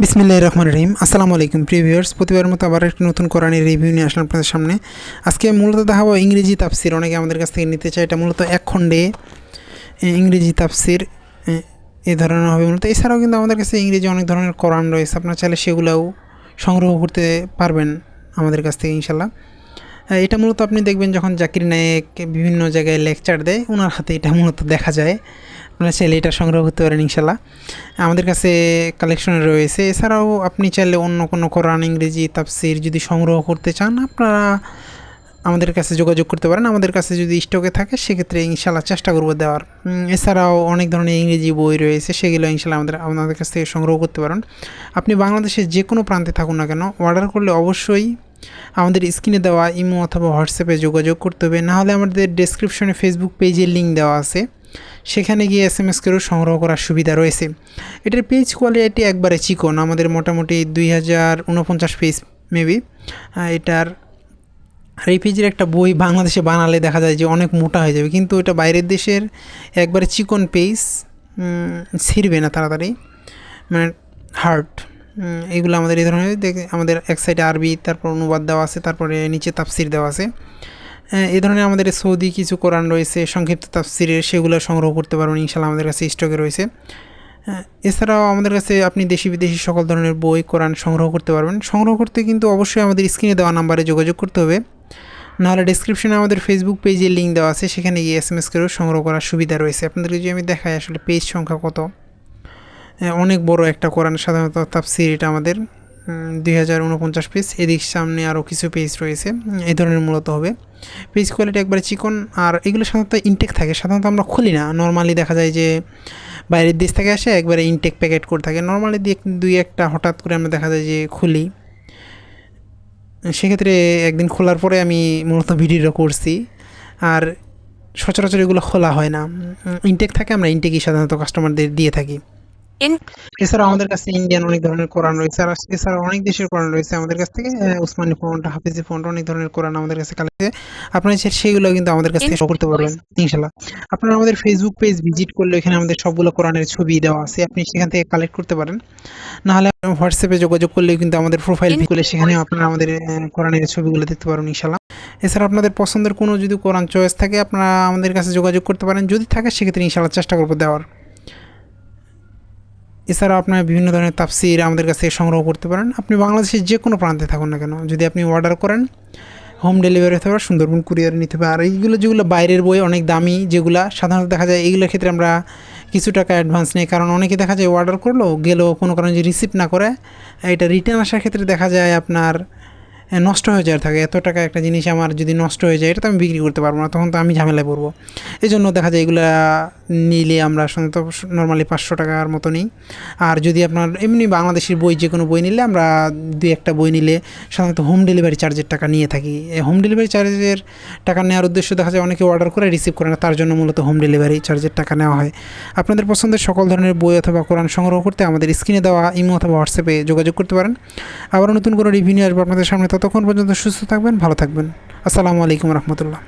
বিসমিল্লাহ রহমান রহিম। আসসালামু আলাইকুম প্রিভিয়ার্স প্রতিবার মতো আবার একটি নতুন কোরআনের রিভিউ নিয়ে আসলাম আপনাদের সামনে। আজকে মূলত দেখাবো ইংরেজি তাফসির। অনেকে আমাদের কাছ থেকে নিতে চায়। এটা মূলত এক খণ্ডে ইংরেজি তাফসির এ, ধরনের হবে মূলত। এছাড়াও কিন্তু আমাদের কাছে ইংরেজি অনেক ধরনের কোরআন রয়েছে। আপনার চাইলে সেগুলোও সংগ্রহ করতে পারবেন আমাদের কাছ থেকে ইনশাল্লাহ এটা মূলত আপনি দেখবেন যখন জাকির নায়েক বিভিন্ন জায়গায় লেকচার দেয় ওনার হাতে এটা মূলত দেখা যায়। আপনারা চাইলে এটা সংগ্রহ করতে পারেন ইনশাল্লাহ আমাদের কাছে কালেকশনে রয়েছে। এছাড়াও আপনি চাইলে অন্য কোনো কোরআন, ইংরেজি, তাফসির যদি সংগ্রহ করতে চান, আপনারা আমাদের কাছে যোগাযোগ করতে পারেন। আমাদের কাছে যদি স্টকে থাকে, সেক্ষেত্রে ইনশাল্লাহ চেষ্টা করব দেওয়ার। এছাড়াও অনেক ধরনের ইংরেজি বই রয়েছে, সেগুলো ইনশাল্লাহ আমাদের আমাদের কাছ থেকে সংগ্রহ করতে পারেন। আপনি বাংলাদেশের যে কোনো প্রান্তে থাকুন না কেন অর্ডার করলে অবশ্যই আমাদের স্ক্রিনে দেওয়া ইমো অথবা হোয়াটসঅ্যাপে যোগাযোগ করতে হবে। নাহলে আমাদের ডেসক্রিপশনে ফেসবুক পেজের লিঙ্ক দেওয়া আছে। সেখানে গিয়ে এস এম এস করেও সংগ্রহ করার সুবিধা রয়েছে। এটার পেজ কোয়ালিটি একবারে চিকন। আমাদের মোটামুটি দুই হাজার উনপঞ্চাশ পেজ মেবি এটার, আর এই পেজের একটা বই বাংলাদেশে বানালে দেখা যায় যে অনেক মোটা হয়ে যাবে। কিন্তু এটা বাইরের দেশের একবারে চিকন পেজ ছিঁড়বে না তাড়াতাড়ি। মানে হার্ট এগুলো আমাদের এই ধরনের, দেখ- আমাদের এক সাইডে আরবি, তারপর অনুবাদ দেওয়া আছে, তারপরে নিচে তাফসির দেওয়া আছে। এই ধরনের আমাদের সৌদি কিছু কোরআন রয়েছে, সংক্ষিপ্ত তাফসিরের, সেগুলো সংগ্রহ করতে পারবেন ইনশাল্লাহ আমাদের কাছে স্টকে রয়েছে। এছাড়াও আমাদের কাছে আপনি দেশি বিদেশি সকল ধরনের বই, কোরআন সংগ্রহ করতে পারবেন। সংগ্রহ করতে কিন্তু অবশ্যই আমাদের স্ক্রিনে দেওয়া নাম্বারে যোগাযোগ করতে হবে। নাহলে ডিসক্রিপশনে আমাদের ফেসবুক পেজের লিঙ্ক দেওয়া আছে, সেখানে গিয়ে এস এম এস করেও সংগ্রহ করার সুবিধা রয়েছে। আপনাদেরকে যদি আমি দেখাই আসলে পেজ সংখ্যা কত? অনেক বড় একটা কোরআন, সাধারণত তাফসির এটা আমাদের দুই হাজার উনপঞ্চাশ পেজ। এদিক সামনে আরও কিছু পেজ রয়েছে এই ধরনের মূলত হবে। পেজ কোয়ালিটি একবারে চিকন, আর এগুলো সাধারণত ইনটেক থাকে, সাধারণত আমরা খুলি না। নর্মালি দেখা যায় যে বাইরের দেশ থেকে আসে, একবারে ইনটেক প্যাকেট করে থাকে। নর্মালি দুই একটা হঠাৎ করে আমরা দেখা যায় যে খুলি। সেক্ষেত্রে একদিন খোলার পরে আমি মূলত ভিডিওটা করছি, আর সচরাচর এগুলো খোলা হয় না। ইনটেক থাকে, আমরা ইনটেকই সাধারণত কাস্টমারদের দিয়ে থাকি। এছাড়া আমাদের কাছে ইন্ডিয়ান অনেক ধরনের কোরআন রয়েছে আর এছাড়া অনেক দেশের কোরআন রয়েছে আমাদের কাছ থেকে। উসমানী ফন্ট হাফিজি ফন্ট অনেক ধরনের কোরআন আমাদের কাছে কালেক্ট আপনারা চাইলে সেগুলো কিন্তু আমাদের কাছ থেকে করতে পারবেন ইনশাল্লাহ আপনারা আমাদের ফেসবুক পেজ ভিজিট করলে এখানে আমাদের সবগুলো কোরআনের ছবি দেওয়া আছে আপনি সেখান থেকে কালেক্ট করতে পারেন। নাহলে হোয়াটসঅ্যাপে যোগাযোগ করলে কিন্তু আমাদের প্রোফাইল করলে সেখানে আপনারা আমাদের কোরআনের ছবিগুলো দেখতে পারবেন ইনশাল্লাহ এছাড়া আপনাদের পছন্দের কোনো যদি কোরআন চয়েস থাকে আপনারা আমাদের কাছে যোগাযোগ করতে পারেন। যদি থাকে সেক্ষেত্রে ইনশাল্লাহ চেষ্টা করব দেওয়ার। এছাড়া আপনারা বিভিন্ন ধরনের তাফসির আমাদের কাছে সংগ্রহ করতে পারেন। আপনি বাংলাদেশের যে কোনো প্রান্তে থাকুন না কেন, যদি আপনি অর্ডার করেন হোম ডেলিভারি হতে পারে সুন্দরবন কুরিয়ার নিতে পারে আর এইগুলো যেগুলো বাইরের বই, অনেক দামি যেগুলো, সাধারণত দেখা যায় এইগুলোর ক্ষেত্রে আমরা কিছু টাকা অ্যাডভান্স নেই। কারণ অনেকে দেখা যায় অর্ডার করল, গেলেও কোনো কারণে যে রিসিভ না করে, এটা রিটার্ন আসার ক্ষেত্রে দেখা যায় আপনার নষ্ট হয়ে যাওয়ার থাকে। এত টাকা একটা জিনিস আমার যদি নষ্ট হয়ে যায়, এটা তো আমি বিক্রি করতে পারব না, তখন তো আমি ঝামেলায় পড়ব। এই জন্য দেখা যায় এগুলো নিলে আমরা সাধারণত নর্মালি পাঁচশো টাকার মতো নিই আর যদি আপনার এমনি বাংলাদেশের বই যে কোনো বই নিলে আমরা দুই একটা বই নিলে সাধারণত হোম ডেলিভারি চার্জের টাকা নিয়ে থাকি। এই হোম ডেলিভারি চার্জের টাকা নেওয়ার উদ্দেশ্য দেখা যায় অনেকে অর্ডার করে রিসিভ করে না, তার জন্য মূলত হোম ডেলিভারি চার্জের টাকা নেওয়া হয়। আপনাদের পছন্দের সকল ধরনের বই অথবা কোরআন সংগ্রহ করতে আমাদের স্ক্রিনে দেওয়া ইমো অথবা হোয়াটসঅ্যাপে যোগাযোগ করতে পারেন। আবার নতুন কোনো রিভিউ নিয়ে আসব আপনাদের সামনে। ততক্ষণ পর্যন্ত সুস্থ থাকবেন ভালো থাকবেন। আসসালামু আলাইকুম রহমতুল্লাহ।